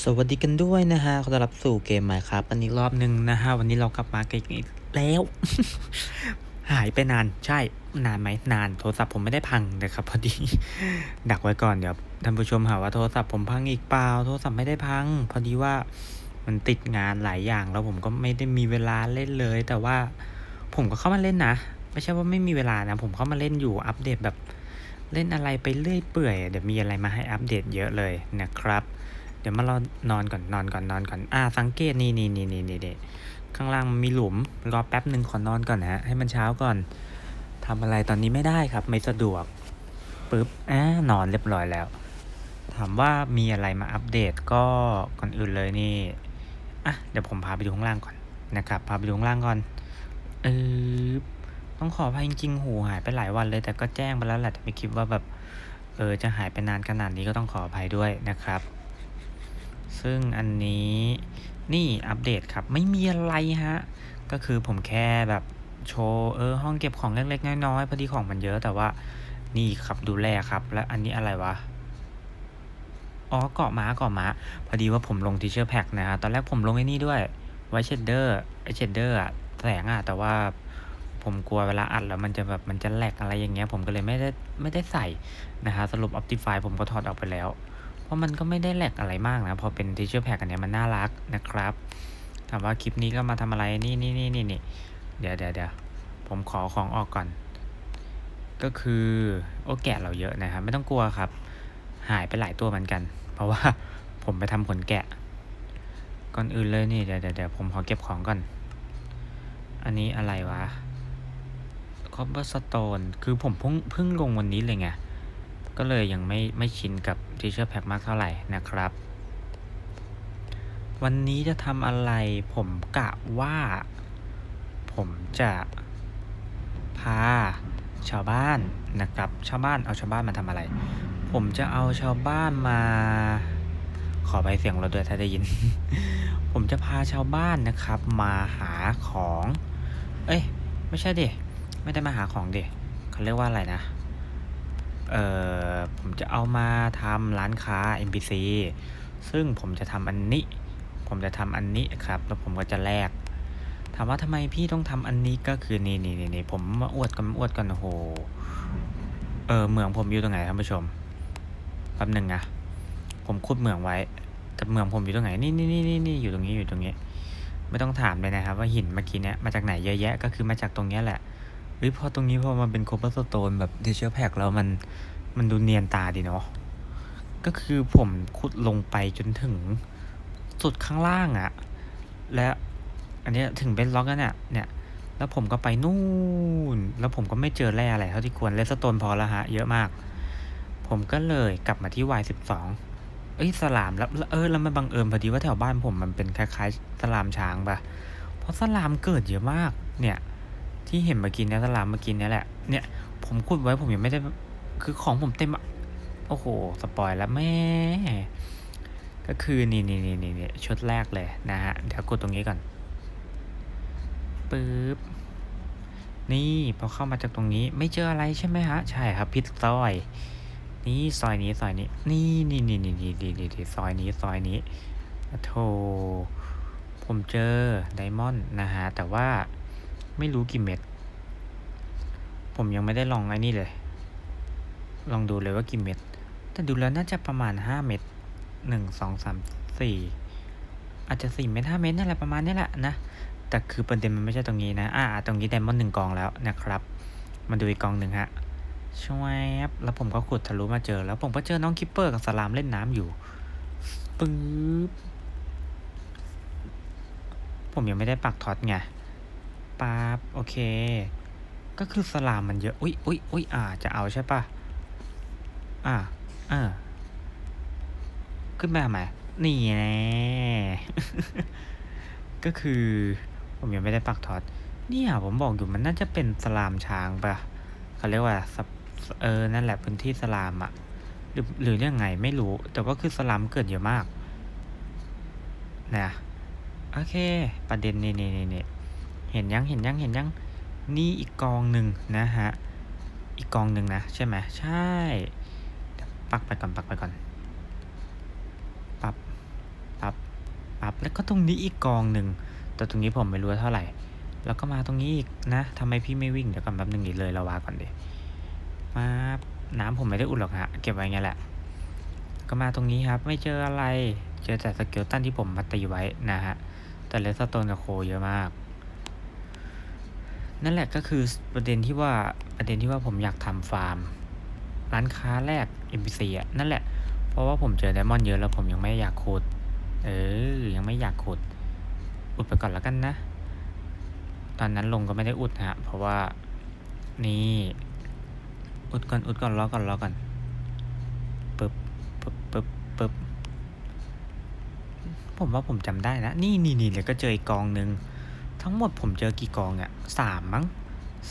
สวัสดีกันด้วยนะฮะ ขอต้อนรับสู่เกมใหม่ครับ อันนี้รอบหนึ่งนะฮะ วันนี้เรากลับมาเกันอีกแล้ว หายไปนาน ใช่ นานไหม นาน โทรศัพท์ผมไม่ได้พังนะครับ พอดี ดักไว้ก่อนเดี๋ยวท่านผู้ชมหาว่าโทรศัพท์ผมพังอีกเปล่า โทรศัพท์ไม่ได้พัง พอดีว่ามันติดงานหลายอย่าง แล้วผมก็ไม่ได้มีเวลาเล่นเลย แต่ว่าผมก็เข้ามาเล่นนะ ไม่ใช่ว่าไม่มีเวลานะ ผมเข้ามาเล่นอยู่ อัปเดตแบบ เล่นอะไรไปเรื่อยเปื่อย เดี๋ยวมีอะไรมาให้อัปเดตเยอะเลยนะครับ เดี๋ยวมาเรานอนก่อนนอนก่อนนอนก่อนอ่าสังเกตนี่นี่นี่นี่นี่นข้างล่างมันมีหลุมรอแป๊บหนึ่งขอนอนก่อนนะฮะให้มันเช้าก่อนทำอะไรตอนนี้ไม่ได้ครับ ไม่สะดวกปึ๊บอ่านอนเรียบร้อยแล้ว ถามว่ามีอะไรมาอัปเดตก็ก่อนอื่นเลยนี่อะเดี๋ยวผมพาไปดูข้างล่างก่อนนะครับพาไปดูข้างล่างก่อนเออต้องขออภัยจริงๆหูหายไปหลายวันเลย แต่ก็แจ้งไปแล้วแหละแต่ไม่คิดว่าแบบเออจะหายไปนานขนาดนี้ก็ต้องขออภัยด้วยนะครับ ซึ่งอันนี้นี่อัปเดตครับ ไม่มีอะไรฮะ ก็คือผมแค่แบบโชว์เออห้องเก็บของเล็กๆน้อยๆพอดีของมันเยอะแต่ว่านี่ครับดูแลครับ และอันนี้อะไรวะอ๋อเกาะม้าเกาะม้า พอดีว่าผมลงทีเชอร์แพ็กนะฮะตอนแรกผมลงไอ้นี่ด้วยไวเชดเดอร์ไอเชดเดอร์อะแสงอะแต่ว่าผมกลัวเวลาอัดแล้วมันจะแบบมันจะแหลกอะไรอย่างเงี้ย ผมก็เลยไม่ได้ไม่ได้ใส่นะฮะสรุป Optify ผมก็ถอดออกไปแล้ว ราะมันก็ไม่ได้แหลกอะไรมากนะ พอเป็น Teacher Pack อันเนี้ยมันน่ารักนะครับ ถามว่าคลิปนี้ก็มาทำอะไร นี่นี่นี่นี่นี่เดี๋ยวเดี๋ยวเดี๋ยวผมขอของออกก่อน ก็คือโอ้แกะเราเยอะนะครับ ไม่ต้องกลัวครับ หายไปหลายตัวเหมือนกัน เพราะว่าผมไปทำขนแกะ ก่อนอื่นเลยนี่เดี๋ยวเดี๋ยวเดี๋ยวผมขอเก็บของก่อน อันนี้อะไรวะ Cobblestone คือผมเพิ่งเพิ่งลงวันนี้เลยไง ก็เลยยังไม่ไม่ชินกับ Teacher Pack มากเท่าไหร่นะครับ วันนี้จะทำอะไรผมกะว่า ผมจะพาชาวบ้านนะครับ ชาวบ้านเอาชาวบ้านมาทำอะไร ผมจะเอาชาวบ้านมา ขอไปเสียงเราด้วยถ้าได้ยิน ผมจะพาชาวบ้านนะครับ มาหาของ เอ้ย ไม่ใช่ดิไม่ได้มาหาของดิเขาเรียกว่าอะไรนะ เอ่อผมจะเอามาทำร้านค้า NPC ซึ่งผมจะทำอันนี้ ผมจะทำอันนี้ครับ แล้วผมก็จะแลกถามว่าทำไมพี่ต้องทำอันนี้ก็คือนี่นี่นี่นผมมาอวดกันอวดกันโอ้โหเออเมืองผมอยู่ตรงไหนท่านผู้ชมแป๊บหนึ่งนะผมขุดเมืองไว้แต่เมืองผมอยู่ตรงไหนนี่นี่นี่นี่นี่อยู่ตรงนี้อยู่ตรงนี้ ไม่ต้องถามเลยนะครับ ว่าหินเมื่อกี้เนี้ยมาจากไหนเยอะแยะก็คือมาจากตรงเนี้ยแหละ ฮ้ยพอตรงนี้พอมันเป็นโคเปอร์สโตนแบบเทเชอร์แพ็กแล้วมันมันดูเนียนตาดีเนาะก็คือผมขุดลงไปจนถึงสุดข้างล่างอะและอันนี้ถึงเป็นล็อกแล้วเนี่ยเนี่ย แล้วผมก็ไปนู่น แล้วผมก็ไม่เจอแร่อะไรเท่าที่ควรเลสโตนพอแล้วฮะ เยอะมาก ผมก็เลยกลับมาที่ Y12 เอ้ยสลามแล้วเออแล้วมันบังเอิญพอดีว่าแถวบ้านผมมันเป็นคล้ายๆสลามช้างปะเพราะสลามเกิดเยอะมาก เนี่ย ที่เห็นเมื่อกี้เนี่ยตลาดเมื่อกี้เนี่ยแหละ เนี่ยผมขุดไว้ผมยังไม่ได้คือของผมเต็มโอ้โหสปอยแล้วแม่ก็คือนี่นี่นี่นี่ชุดแรกเลยนะฮะเดี๋ยวกดตรงนี้ก่อนปึ๊บนี่พอเข้ามาจากตรงนี้ไม่เจออะไรใช่ไหมฮะใช่ครับพิษซอย นี่ซอยนี้ซอยนี้ นี่นี่นี่นี่นี่นี่ซอยนี้ซอยนี้โธ่ผมเจอไดมอนด์นะฮะแต่ว่า ไม่รู้กี่เม็ด ผมยังไม่ได้ลองไอ้นี่เลย ลองดูเลยว่ากี่เม็ด แต่ดูแล้วน่าจะประมาณห้าเม็ดหนึ่งสองสามสี่อาจจะสี่เม็ดห้าเม็ดนั่นแหละประมาณนี้แหละนะ แต่คือประเด็นมันไม่ใช่ตรงนี้นะ อ่า ตรงนี้ไดมอนด์หนึ่งกองแล้วนะครับ มาดูอีกกองหนึ่งฮะ ช่วบแล้วผมก็ขุดทะลุมาเจอ แล้วผมก็เจอน้องคิปเปอร์กับสลามเล่นน้ำอยู่ ปึ๊บ ผมยังไม่ได้ปักท็อตไง ปั๊บโอเค ก็คือสลามมันเยอะ อุ้ยอุ้ยอุ้ยอ่า จะเอาใช่ปะอ่าอ่าขึ้นมาไหมนี่แน่ก็คือ ผมยังไม่ได้ปักท็อตเนี่ยผมบอกอยู่มันน่าจะเป็นสลามช้างปะเขาเรียกว่าเออนั่นแหละพื้นที่สลามอะหรือหรือยังไงไม่รู้ แต่ก็คือสลามเกิดเยอะมากนะโอเค ประเด็นนี่นี่นี่ เห็นยังเห็นยังเห็นยังนี่อีกกองหนึ่งนะฮะอีกกองหนึ่งนะใช่ไหมใช่ปักไปก่อนปักไปก่อนปับปับปับแล้วก็ตรงนี้อีกกองหนึ่งแต่ตรงนี้ผมไม่รู้ว่าเท่าไหร่ แล้วก็มาตรงนี้อีกนะทำไมพี่ไม่วิ่งเดี๋ยวก่อนแป๊บนึงดิเลยเระวาก่อนดิมาน้ำผมไม่ได้อุดหรอกฮะเก็บไว้ไงแหละ ก็มาตรงนี้ครับ ไม่เจออะไรเจอแต่สเกลตันที่ผมมาตีไว้นะฮะแต่เลสโตนกับโคเยอะมาก นั่นแหละก็คือประเด็นที่ว่าประเด็นที่ว่าผมอยากทำฟาร์ม ร้านค้าแรก NPC อะนั่นแหละ เพราะว่าผมเจอไดมอนด์เยอะแล้วผมยังไม่อยากขุด เออ ยังไม่อยากขุด อุดไปก่อนแล้วกันนะ ตอนนั้นลงก็ไม่ได้อุดฮะ เพราะว่านี่อุดก่อนอุดก่อนรอก่อนรอก่อนปึ๊บปึ๊บปึ๊บปึ๊บผมว่าผมจำได้นะ นี่นี่นี่เดี๋ยวก็เจออีกกองหนึ่ง ทั้งหมดผมเจอกี่กองอะสามมั้ง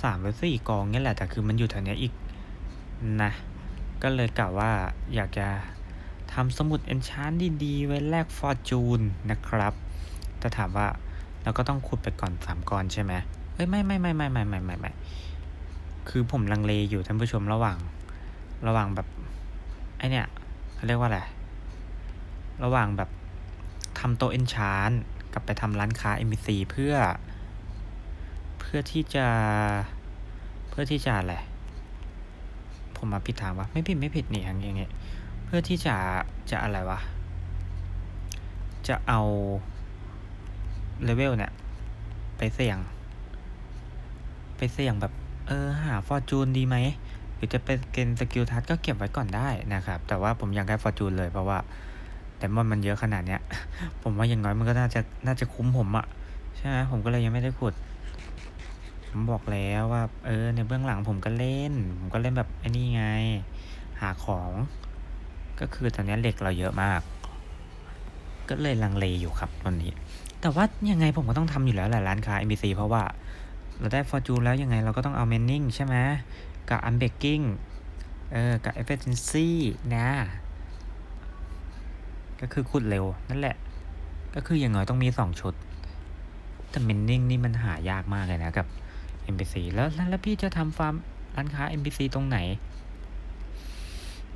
สามหรือสี่กองเนี่ยแหละแต่คือมันอยู่แถวเนี้ยอีกนะก็เลยกล่าวว่าอยากจะทำสมุดเอนชานดีๆ ไว้แลกฟอร์จูนนะครับแต่ถามว่าเราก็ต้องขุดไปก่อนสามกอนใช่ไหมเอ้ยไม่ไม่ไม่ไม่ไม่ไม่ไม่ไม่คือผมลังเลอยู่ท่านผู้ชมระหว่าง ระหว่างแบบไอเนี่ยเขาเรียกว่าอะไรระหว่างแบบทำโตเอนชาน กลับไปทำร้านค้า MBC เพื่อ เพื่อที่จะ เพื่อที่จะอะไร ผมมาผิดทางวะ ไม่ผิดไม่ผิดนี่อย่างเงี้ย เพื่อที่จะ จะอะไรวะ จะเอาเลเวลเนี่ย ไปเสี่ยง ไปเสี่ยงแบบ เออ หาฟอร์จูนดีไหม หรือจะเป็นเกณฑ์สกิลทัสก็เก็บไว้ก่อนได้นะครับ แต่ว่าผมอยากได้ฟอร์จูนเลยเพราะว่า แต่มันมันเยอะขนาดเนี้ย ผมว่าอย่างน้อยมันก็น่าจะน่าจะคุ้มผมอะใช่ไหมผมก็เลยยังไม่ได้ขุด ผมบอกแล้วว่า เออ ในเบื้องหลังผมก็เล่น ผมก็เล่นแบบไอ้นี่ไง หาของ ก็คือตอนนี้เหล็กเราเยอะมาก ก็เลยลังเลอยู่ครับตอนนี้ แต่ว่ายังไงผมก็ต้องทำอยู่แล้วแหละร้านค้า NBC เพราะว่าเราได้ฟอร์จูนแล้วยังไงเราก็ต้องเอาเมนนิ่งใช่ไหมกับอันเบกกิ้งเออกับเอฟเฟ c นซี่นะ ก็คือขุดเร็วนั่นแหละ ก็คืออย่างน้อยต้องมีสองชุด แต่เมนนิ่งนี่มันหายากมากเลยนะกับ NPC แล้วแล้วแล้วพี่จะทำฟาร์มร้านค้า NPC ตรงไหน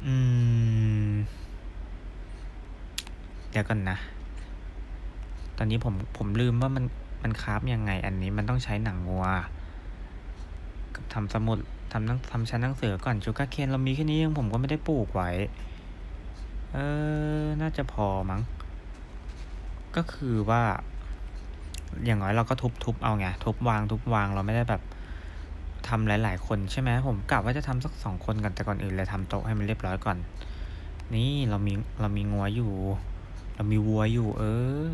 อืม เดี๋ยวก่อนนะ ตอนนี้ผมผมลืมว่ามันมันคราฟยังไง อันนี้มันต้องใช้หนังงัวกับทำสมุดทำนังทำชั้นหนังสือก่อนชูการ์เคนเรามีแค่นี้ยังผมก็ไม่ได้ปลูกไว้ เออ น่าจะพอมั้ง ก็คือว่า อย่างน้อยเราก็ทุบๆเอาไง ทุบวางทุบวางเราไม่ได้แบบทำหลาย ๆ คนใช่ไหมผมกะว่าจะทำสักสองคนกันแต่ก่อนอื่นเลยทำโต๊ะให้มันเรียบร้อยก่อน นี่เรามีเรามีงัวอยู่ เรามีวัวอยู่ เออ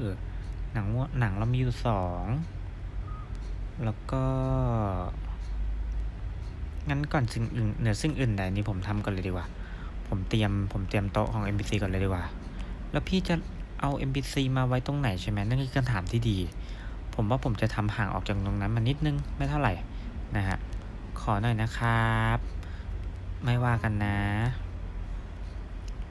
หนังวัวหนังเรามีอยู่สองแล้วก็งั้นก่อนสิ่งอื่นเหนือสิ่งอื่นใดนี่ผมทำก่อนเลยดีกว่า ผมเตรียมผมเตรียมโต๊ะของ NPC ก่อนเลยดีกว่า แล้วพี่จะเอา NPC มาไว้ตรงไหนใช่ไหมนั่นคือคำถามที่ดี ผมว่าผมจะทำห่างออกจากตรงนั้นมานิดนึงไม่เท่าไหร่นะฮะขอหน่อยนะครับ ไม่ว่ากันนะ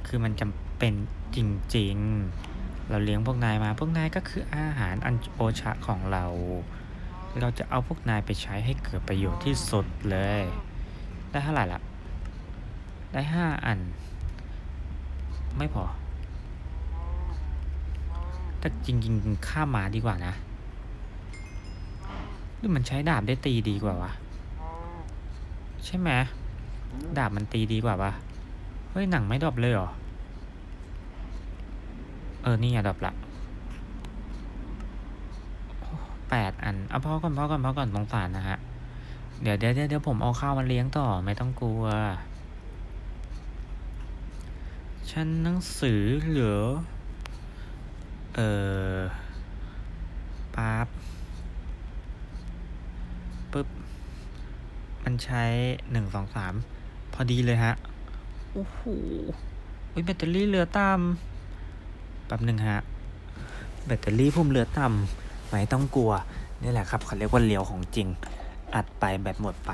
คือมันจำเป็นจริงๆ เราเลี้ยงพวกนายมาพวกนายก็คืออาหารอันโอชะของเรา เราจะเอาพวกนายไปใช้ให้เกิดประโยชน์ที่สุดเลย ได้เท่าไหร่ละ ได้ห้าอัน ไม่พอแต่จริงๆฆ่าหมาดีกว่านะหรือมันใช้ดาบได้ตีดีกว่าวะใช่ไหมดาบมันตีดีกว่าปะเฮ้ยหนังไม่ดรอปเลยเหรอ เออ นี่อะดรอปละแปดอันเอาพอก่อนพอก่อนพอก่อนสงสารนะฮะ เดี๋ยวเดี๋ยวเดี๋ยวผมเอาข้าวมาเลี้ยงต่อไม่ต้องกลัว ชั้นหนังสือเหลือ เออปั๊บปึ๊บ มันใช้หนึ่งสองสามพอดีเลยฮะ โอ้โหอุ๊ยแบตเตอรี่เหลือต่ำแป๊บหนึ่งฮะ แบตเตอรี่ผมเหลือต่ำไม่ต้องกลัว นี่แหละครับเขาเรียกว่าเลียวของจริง อัดไปแบตหมดไป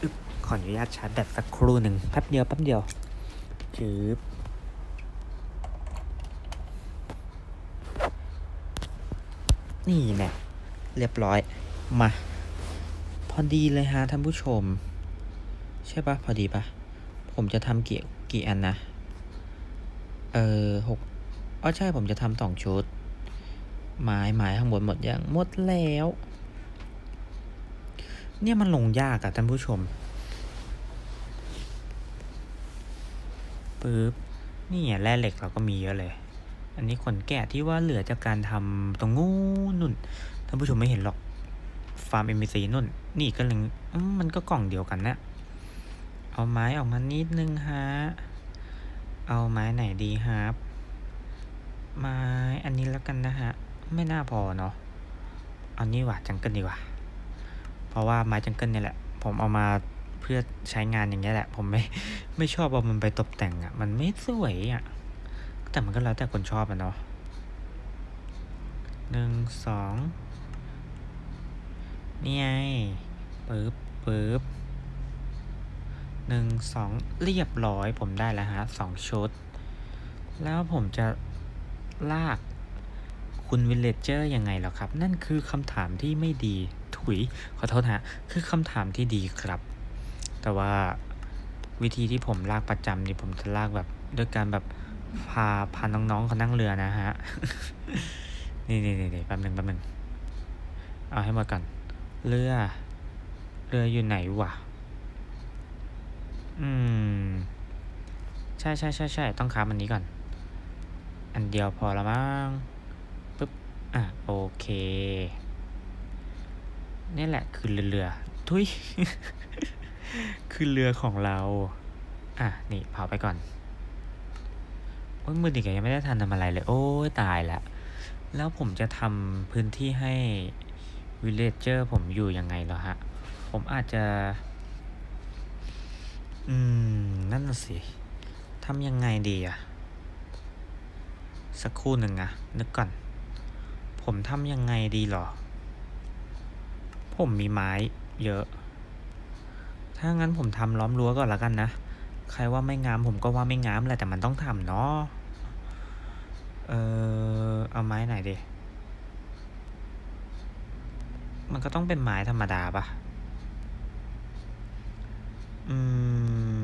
อึ๊บขออนุญาตชาร์จแบตสักครู่หนึ่งแป๊บเดียวแป๊บเดียว จืบนี่แน่เรียบร้อย มา พอดีเลยฮะท่านผู้ชม ใช่ปะพอดีปะผมจะทำกี่กี่อันนะ เออหกอ๋อใช่ผมจะทำสองชุด ไม้ไม้ข้างบนหมดยังหมดแล้ว เนี่ยมันลงยากอะท่านผู้ชม ปึ๊บนี่แร่เหล็กเราก็มีเยอะเลย อันนี้ขนแกะที่ว่าเหลือจากการทำตรงงูนุ่น ท่านผู้ชมไม่เห็นหรอก ฟาร์มเอ็มซีนุ่น นี่ก็เลยมันก็กล่องเดียวกันนะ เอาไม้ออกมานิดนึงฮะ เอาไม้ไหนดีครับ ไม้อันนี้แล้วกันนะฮะ ไม่น่าพอเนาะ เอานี่ว่ะจังเกิลดีกว่า เพราะว่าไม้จังเกิลเนี่ยแหละ ผมเอามา เพื่อใช้งานอย่างนี้ยแหละ ผมไม่ไม่ชอบเอามันไปตกแต่งอะ่ะ มันไม่สวยอะ่ะ แต่มันก็แล้วแต่คนชอบอะเนาะหนึ่งสองนี่ไงปึ๊บปึ๊บหนึ่งสองเรียบร้อยผมได้แล้วฮะสองชุด แล้วผมจะลากคุณวิลเลจเจอร์ยังไงหรอครับ นั่นคือคำถามที่ไม่ดีถุยขอโทษฮะ คือคำถามที่ดีครับ แต่ว่าวิธีที่ผมลากประจำนี่ผมจะลากแบบด้วยการแบบพาพาน้องๆเขานั่งเรือนะฮะ นี่นี่นี่แป๊บหนึ่งแป๊บหนึ่งเอาให้หมดก่อน เรือ เรืออยู่ไหนวะ อืม ใช่ใช่ใช่ใช่ต้องค้ามันนี้ก่อน อันเดียวพอละมั้งปึ๊บ อะ โอเค นี่แหละคือเรือเรือทุย คือเรือของเรา อะ นี่เผาไปก่อน โอ้ยมือดีกยังไม่ได้ทันทำอะไรเลย โอ้ยตายละ แล้วผมจะทำพื้นที่ให้วิลเลจเจอร์ผมอยู่ยังไงเหรอฮะ ผมอาจจะ อืม นั่นสิทำยังไงดีอะสักครู่หนึ่งอะนึกก่อน ผมทำยังไงดีหรอ ผมมีไม้เยอะ ถ้างั้นผมทำล้อมรั้วก่อนละกันนะ ใครว่าไม่งามผมก็ว่าไม่งามแหละแต่มันต้องทำเนาะ เออเอาไม้ไหนดี มันก็ต้องเป็นไม้ธรรมดาปะอื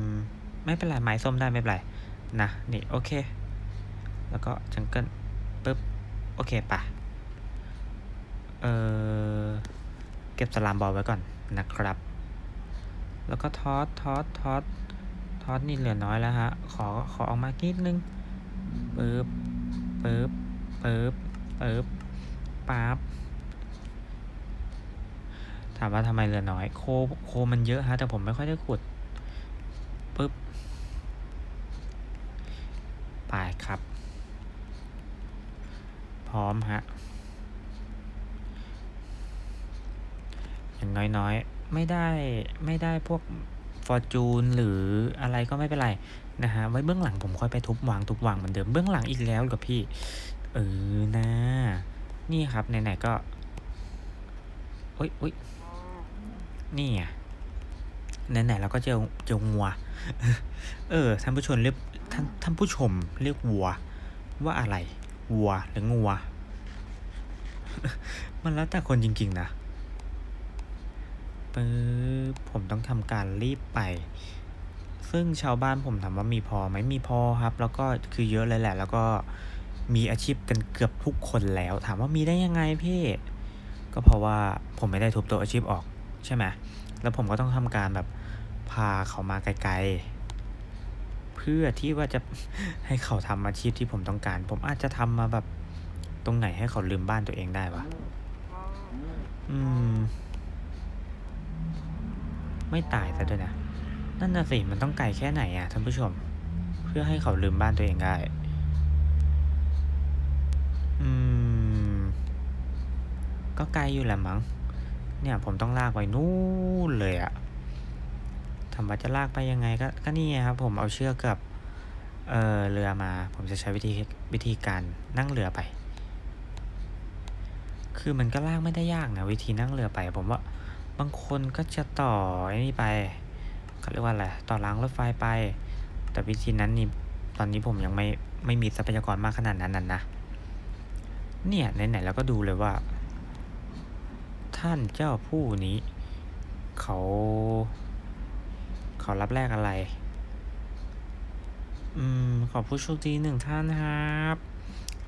ม ไม่เป็นไรไม้ส้มได้ไม่เป็นไร นะ นี่โอเค แล้วก็จังเกิลปึ๊บ โอเคปะเออเก็บสลามบอลไว้ก่อนนะครับ แล้วก็ทอดทอดทอดทอดนี่เหลือน้อยแล้วฮะ ขอขอออกมานิดนึงปึ๊บปึ๊บปึ๊บปึ๊บปั๊บถามว่าทำไมเหลือน้อย โคโคมันเยอะฮะ แต่ผมไม่ค่อยได้ขุดปึ๊บไปครับ พร้อมฮะอย่างน้อยๆ ไม่ได้ไม่ได้พวกฟอร์จูนหรืออะไรก็ไม่เป็นไรนะฮะไว้เบื้องหลังผมค่อยไปทุบวางทุบวางเหมือนเดิมเบื้องหลังอีกแล้วกับพี่ เออนะ นี่ครับไหนๆก็โอ้ยโอ้ยนี่ไงไหนๆเราก็เจอเจองัว เออท่านผู้ชมเรียกท่านท่านผู้ชมเรียกวัว ว่าอะไร วัวหรืองัว มันแล้วแต่คนจริง ๆ นะ ปึ๊บผมต้องทำการรีบไป ซึ่งชาวบ้านผมถามว่ามีพอไหมมีพอครับ แล้วก็คือเยอะเลยแหละ แล้วก็มีอาชีพกันเกือบทุกคนแล้ว ถามว่ามีได้ยังไงพี่ ก็เพราะว่าผมไม่ได้ทุบตัวอาชีพออกใช่ไหมแล้วผมก็ต้องทำการแบบพาเขามาไกลๆ เพื่อที่ว่าจะให้เขาทำอาชีพที่ผมต้องการ ผมอาจจะทำมาแบบตรงไหนให้เขาลืมบ้านตัวเองได้วะอืม ไม่ตายซะด้วยนะ นั่นน่ะสิมันต้องไกลแค่ไหนอะท่านผู้ชม เพื่อให้เขาลืมบ้านตัวเองได้อืม ก็ไกลอยู่แหละมั้งเนี่ยผมต้องลากไปนู่นเลยอะถามว่าจะลากไปยังไงก็ก็นี่ครับ ผมเอาเชือกกับเออเรือมา ผมจะใช้วิธีวิธีการนั่งเรือไป คือมันก็ลากไม่ได้ยากนะวิธีนั่งเรือไป ผมว่า บางคนก็จะต่อไอ้นี่ไปเขาเรียกว่าอะไรต่อรางรถไฟไป แต่วิธีนั้นนี่ตอนนี้ผมยังไม่ไม่มีทรัพยากรมากขนาดนั้นนะเนี่ยไหนๆเราก็ดูเลยว่า ท่านเจ้าผู้นี้ เขา เขารับแลกอะไร อืม ขอผู้โชคดีหนึ่งท่านครับ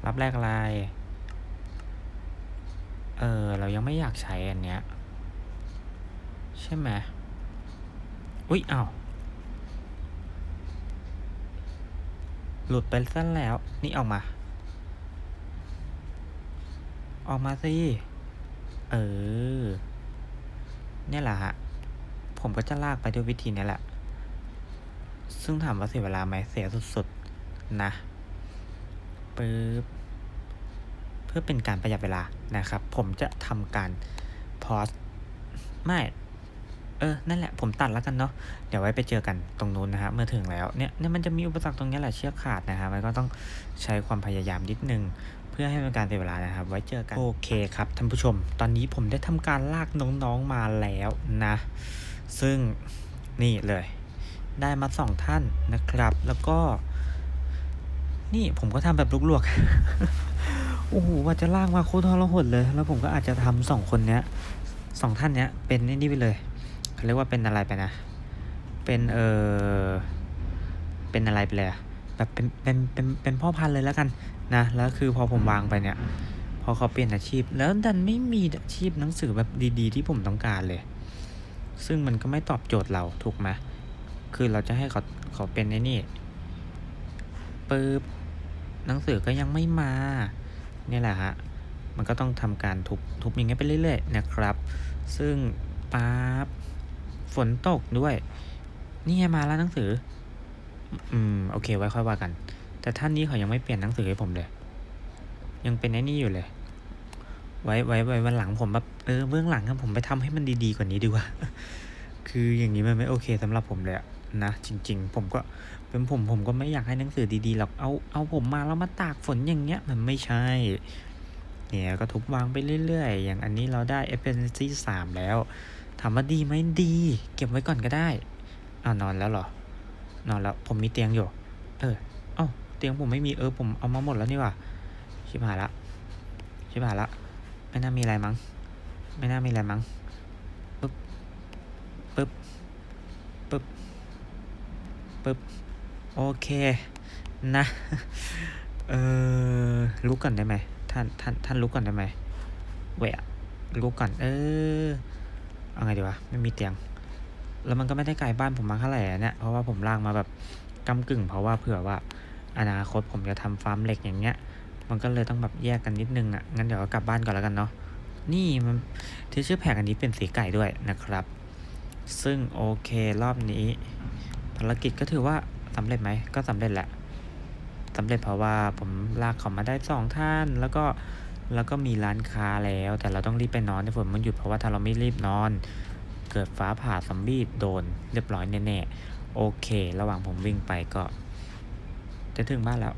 รับแลกอะไร เออ เรายังไม่อยากใช้อันเนี้ย ใช่ไหมอุ๊ยเอ้าหลุดไปซะแล้ว นี่ออกมา ออกมาสิ เออ เนี่ยแหละฮะ ผมก็จะลากไปด้วยวิธีนี้แหละ ซึ่งถามว่าเสียเวลาไหมเสียสุดๆ นะปึ๊บเพื่อเป็นการประหยัดเวลานะครับ ผมจะทำการพอสไม่ เออ นั่นแหละ ผมตัดแล้วกันเนาะ เดี๋ยวไว้ไปเจอกันตรงนู้นนะฮะ เมื่อถึงแล้ว เนี่ยเนี่ยมันจะมีอุปสรรคตรงนี้แหละ เชือกขาดนะฮะ มันก็ต้องใช้ความพยายามนิดนึง เพื่อให้เป็นการเสียเวลานะครับ ไว้เจอกัน โอเคครับท่านผู้ชม ตอนนี้ผมได้ทำการลากน้องๆมาแล้วนะ ซึ่งนี่เลย ได้มาสองท่านนะครับ แล้วก็ นี่ผมก็ทำแบบลวกๆ โอ้โห ว่าจะลากมาโคตรทรหดเลย แล้วผมก็อาจจะทำสองคนเนี้ยสองท่านเนี้ยเป็นนี่ไปเลย เขาเรียกว่าเป็นอะไรไปนะ เป็นเออเป็นอะไรไปเลยอะแบบเป็นเป็นเป็นเป็นพ่อพันธุ์เลยแล้วกันนะแล้วคือพอผมวางไปเนี่ยพอเขาเปลี่ยนอาชีพ แล้วดันไม่มีอาชีพหนังสือแบบดี ๆ ที่ผมต้องการเลย ซึ่งมันก็ไม่ตอบโจทย์เราถูกไหมคือเราจะให้เขาเขาเป็นไอ้นี่ปึ๊บหนังสือก็ยังไม่มาเนี่ยแหละฮะมันก็ต้องทำการทุบทุบอย่างเงี้ยไปเรื่อยๆนะครับ ซึ่งปั๊บ ฝนตกด้วย นี่มาแล้วหนังสือ อืม โอเค ไว้ค่อยว่ากัน แต่ท่านนี้เขายังไม่เปลี่ยนหนังสือให้ผมเลย ยังเป็นไอ้นี่อยู่เลย ไว้ไว้ไว้วันหลังผมแบบเออเบื้องหลังครับผมไปทำให้มันดีๆกว่านี้ดีกว่า คืออย่างนี้มันไม่โอเคสำหรับผมเลยอะนะจริง ๆ ผมก็เป็นผมผมก็ไม่อยากให้หนังสือดีๆหรอกเอาเอาผมมาแล้วมาตากฝนอย่างเงี้ย มันไม่ใช่ เนี่ยก็ทุบวางไปเรื่อยๆ อย่างอันนี้เราได้ e f f i c i e n c y 3แล้ว ถามว่าดีไหมดี เก็บไว้ก่อนก็ได้อ้าวนอนแล้วเหรอ นอนแล้ว ผมมีเตียงอยู่ เออเอ้าเตียงผมไม่มีเออผมเอามาหมดแล้วนี่หว่าชิบหายละชิบหายละไม่น่ามีอะไรมั้งไม่น่ามีอะไรมั้งปึ๊บปึ๊บปึ๊บปึ๊บโอเคนะเออลุกก่อนได้ไหมท่านท่านท่านลุกก่อนได้ไหมเวะลุกก่อนเออ เอาไงดีวะไม่มีเตียง แล้วมันก็ไม่ได้ไกลบ้านผมมากเท่าไหร่เนี่ยเพราะว่าผมลากมาแบบกำกึ่ง เพราะว่าเผื่อว่าอนาคตผมจะทำฟาร์มเหล็กอย่างเงี้ย มันก็เลยต้องแบบแยกกันนิดนึงอะงั้นเดี๋ยวก็กลับบ้านก่อนแล้วกันเนาะนี่มันที่ชื่อแผกอันนี้เป็นสีไก่ด้วยนะครับ ซึ่งโอเครอบนี้ ภารกิจก็ถือว่าสำเร็จไหมก็สำเร็จแหละสำเร็จเพราะว่าผมลากเขามาได้สองท่านแล้วก็ แล้วก็มีร้านค้าแล้ว แต่เราต้องรีบไปนอนในฝนมันหยุดเพราะว่าถ้าเราไม่รีบนอน เกิดฟ้าผ่าซอมบี้โดนเรียบร้อยแน่ๆโอเค ระหว่างผมวิ่งไปก็ จะถึงบ้านแล้ว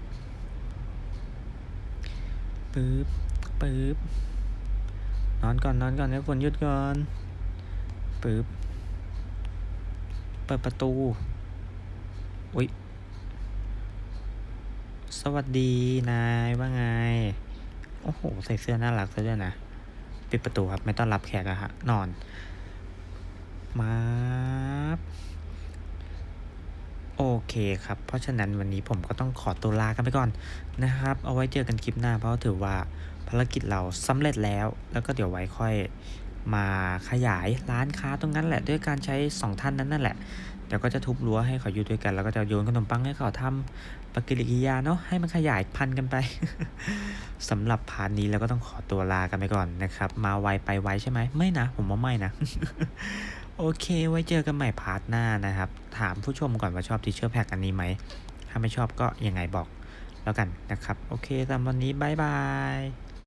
ปึ๊บปึ๊บนอนก่อนนอนก่อนให้ฝนหยุดก่อนปึ๊บเปิดประตูอุ๊ยสวัสดีนายว่าไง โอ้โห ใส่เสื้อน่ารักซะด้วยนะ ปิดประตูครับ ไม่ต้อนรับแขกอะฮะ นอน มาโอเคครับ เพราะฉะนั้นวันนี้ผมก็ต้องขอตัวลากันไปก่อนนะครับ เอาไว้เจอกันคลิปหน้า เพราะถือว่าภารกิจเราสำเร็จแล้ว แล้วก็เดี๋ยวไว้ค่อยมาขยายร้านค้าตรงนั้นแหละ ด้วยการใช้สองท่านนั้นนั่นแหละ เดี๋ยวก็จะทุบรั้วให้เขาอยู่ด้วยกัน แล้วก็จะโยนขนมปังให้เขาทำปฏิกิริยาเนาะให้มันขยายพันธุ์กันไปสำหรับพาร์ทนี้เราก็ต้องขอตัวลากันไปก่อนนะครับ มาไวไปไวใช่ไหมไม่นะ ผมว่าไม่นะ โอเค ไว้เจอกันใหม่พาร์ทหน้านะครับ ถามผู้ชมก่อนว่าชอบทีเชอร์แพ็กอันนี้ไหม ถ้าไม่ชอบก็ยังไงบอกแล้วกันนะครับ โอเคสำหรับวันนี้บายบาย